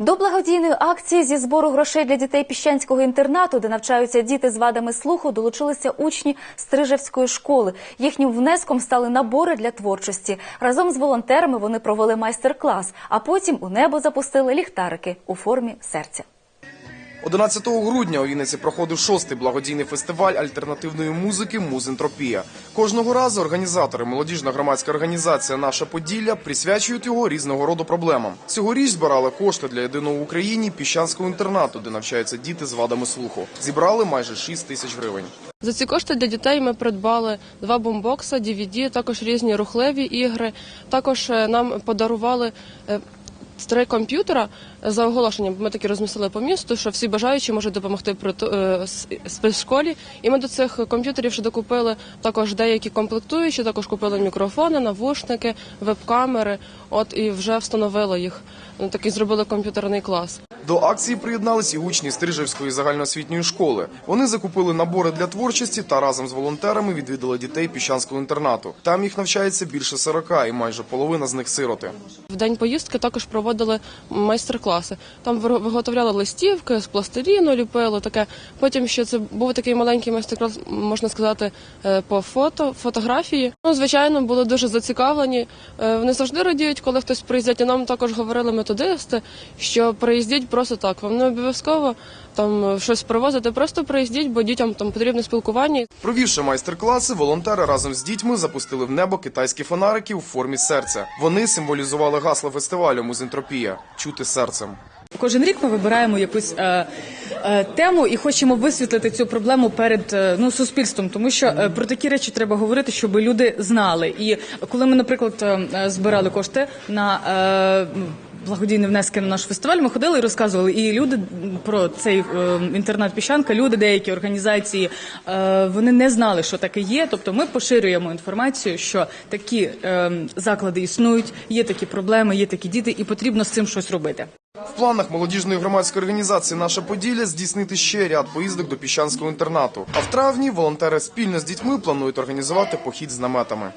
До благодійної акції зі збору грошей для дітей піщанського інтернату, де навчаються діти з вадами слуху, долучилися учні Стрижевської школи. Їхнім внеском стали набори для творчості. Разом з волонтерами вони провели майстер-клас, а потім у небо запустили ліхтарики у формі серця. 11 грудня у Вінниці проходив шостий благодійний фестиваль альтернативної музики Музентропія. Кожного разу організатори, молодіжна громадська організація Наша Поділля присвячують його різного роду проблемам. Цьогоріч збирали кошти для єдиного в Україні піщанського інтернату, де навчаються діти з вадами слуху. Зібрали майже 6 тисяч гривень. За ці кошти для дітей ми придбали два бомбокса, DVD, також різні рухливі ігри. Також е, нам подарували е, три комп'ютера за оголошенням. Ми такі розмістили по місту, що всі бажаючі можуть допомогти е, спецшколі. І ми до цих комп'ютерів ще докупили також деякі комплектуючі, також купили мікрофони, навушники, веб-камери. От і вже встановили їх. Ну, Такий зробили комп'ютерний клас. До акції приєднались і учні Стрижевської загальноосвітньої школи. Вони закупили набори для творчості та разом з волонтерами відвідали дітей піщанського інтернату. Там їх навчається більше 40, і майже половина з них сироти. В день поїздки також проводили майстер-класи. Там виготовляли листівки з пластиріну, ліпили таке. Потім ще це був такий маленький майстер-клас, можна сказати, е, по фото, фотографії. Ну, звичайно, були дуже зацікавлені. Е, Вони завжди радіють, коли хтось приїздять. І нам також говорили методисти, що приїздіть просто так. Не обов'язково там е, щось привозити, просто приїздіть, бо дітям там потрібне спілкування. Провівши майстер-класи, волонтери разом з дітьми запустили в небо китайські фонарики у формі серця. Вони символізували гасло фестивалю Музентропія чути серцем. Кожен рік ми вибираємо якусь е, е, тему і хочемо висвітлити цю проблему перед е, ну суспільством, тому що е, про такі речі треба говорити, щоб люди знали. І коли ми, наприклад, е, е, збирали кошти на е, Благодійні внески на наш фестиваль. Ми ходили і розказували. І люди про цей е, інтернат піщанка, люди, деякі організації, е, вони не знали, що таке є. Тобто, ми поширюємо інформацію, що такі е, заклади існують, є такі проблеми, є такі діти, і потрібно з цим щось робити. В планах молодіжної громадської організації Наша Поділля здійснити ще ряд поїздок до піщанського інтернату. А в травні волонтери спільно з дітьми планують організувати похід з наметами.